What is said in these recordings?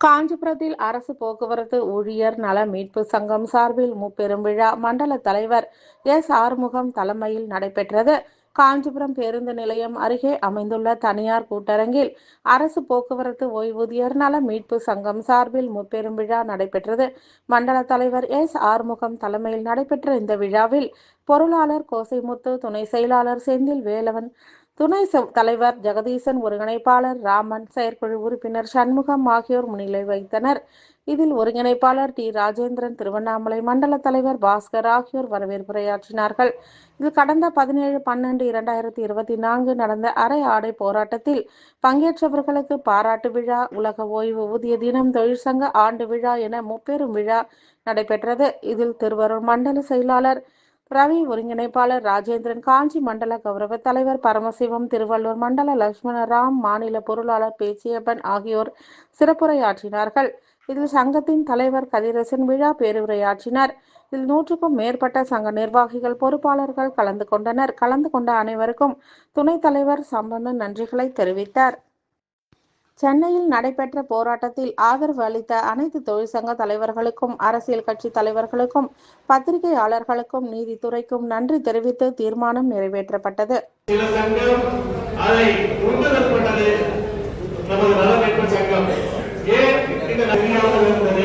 காஞ்சிபுரத்தில் அரசு போக்குவரத்து ஊழியர் நல மீட்பு சங்கம் சார்பில் முப்பெரும் விழா. மண்டல தலைவர் எஸ். ஆறுமுகம் தலைமையில் நடைபெற்றது. காஞ்சிபுரம் பேருந்து நிலையம் அருகே அமைந்துள்ள தனியார் கூட்டரங்கில் அரசு போக்குவரத்து ஓய்வூதியர் நல மீட்பு சங்கம் சார்பில் முப்பெரும் விழா நடைபெற்றது. மண்டல தலைவர் எஸ். ஆறுமுகம் தலைமையில் நடைபெற்ற இந்த விழாவில் பொருளாளர் கோசைமுத்து துணை செயலாளர் செந்தில் வேலவன் துணை தலைவர் ஜெகதீசன் ஒருங்கிணைப்பாளர் ராமன் செயற்குழு உறுப்பினர் சண்முகம் ஆகியோர் முன்னிலை வைத்தனர் இதில் ஒருங்கிணைப்பாளர் டி. ராஜேந்திரன் திருவண்ணாமலை மண்டல தலைவர் பாஸ்கர் ஆகியோர் வரவேற்புரையாற்றினார்கள். இதில் கடந்த பதினேழு பன்னெண்டு இரண்டாயிரத்தி இருபத்தி நான்கு நடந்த அரை ஆடை போராட்டத்தில் பங்கேற்றவர்களுக்கு பாராட்டு விழா உலக ஓய்வு ஊதிய தினம் தொழிற்சங்க ஆண்டு விழா என முப்பெரும் விழா நடைபெற்றது. இதில் திருவருள் மண்டல செயலாளர் ரவி ஒருங்கிணைப்பாளர் ராஜேந்திரன் காஞ்சி மண்டல கௌரவ தலைவர் பரமசிவம் திருவள்ளூர் மண்டல லட்சுமண ராம் மாநில பொருளாளர் பேச்சியப்பன் ஆகியோர் சிறப்புரையாற்றினார்கள். இதில் சங்கத்தின் தலைவர் கதிரசன் விழா பேருரையாற்றினார். இதில் நூற்றுக்கும் மேற்பட்ட சங்க நிர்வாகிகள் பொறுப்பாளர்கள் கலந்து கொண்டனர். கலந்து கொண்ட அனைவருக்கும் துணைத் தலைவர் சம்பந்தன் நன்றிகளை தெரிவித்தார். சென்னையில் நடைபெற்ற போராட்டத்தில் ஆதரவு அளித்த அனைத்து தொழிற்சங்க தலைவர்களுக்கும் அரசியல் கட்சி தலைவர்களுக்கும் பத்திரிகையாளர்களுக்கும் நீதித்துறைக்கும் நன்றி தெரிவித்து தீர்மானம் நிறைவேற்றப்பட்டது. நமது நலமீட்பு சங்கம். ஏன் இந்த நன்றியாக இருந்தது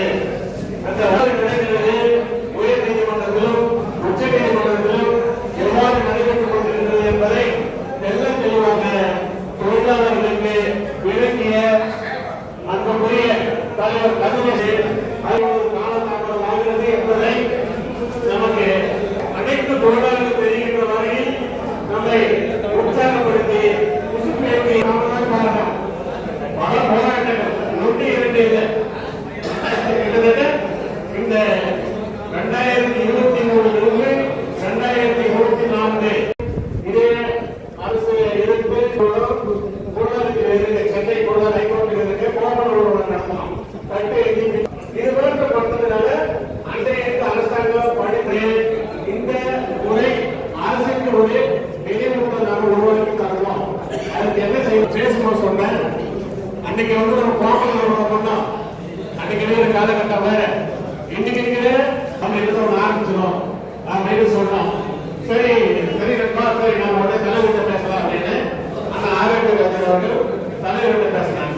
ஒரு இடைமுகத்தை நாம உருவாக்கி தரணும் அதுக்கு என்ன செய்ய பேசும்போது சொன்னேன். அன்னைக்கு வந்து நம்ம கோபத்தில் பண்ணோம் அன்னைக்கு காலகட்டம் வேற. இன்னைக்கு இருக்கிற நம்ம எழுத ஒன்று ஆரம்பிச்சிடும். அப்படின்னு சரி சரி ரெண்டா சரி நம்ம வந்து தலைவர்கிட்ட பேசலாம் அப்படின்னு. ஆனா ஆரோக்கிய அவர்கள் தலைவர்கிட்ட பேசினாங்க.